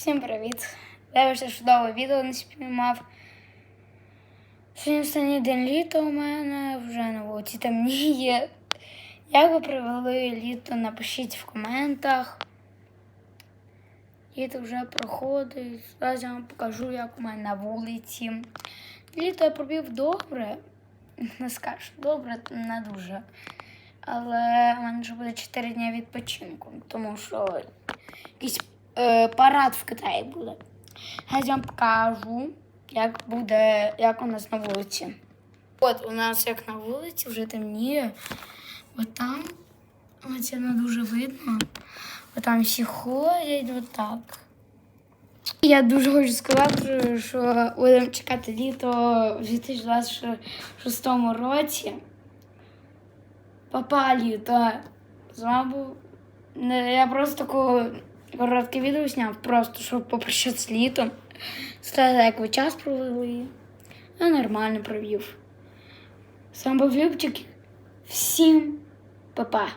Всім привіт! Дивишся чудове відео не спіймав. Сьогодні останній день літа у мене вже на вулиці темніє. Як ви провели літо, напишіть в коментах. Літо вже проходить. Зараз я вам покажу, як у мене на вулиці. Літо я провів добре. Не скажу, добре, не дуже. Але у мене вже буде 4 дні відпочинку, тому що якийсь е, парад в Китаї буде. Я вам покажу, як буде, як у нас на вулиці. От у нас як на вулиці вже темніє. От там, ось не дуже видно. От там всі ходять, отак. Я дуже хочу сказати, що будемо чекати літо в 2026 році. Папа літо. З вами був. Я просто таке коротке відео зняв, просто щоб попрощатися з літом. Сказати, як ви час провели. Я нормально провів. Сам був Любчик. Всім па-па.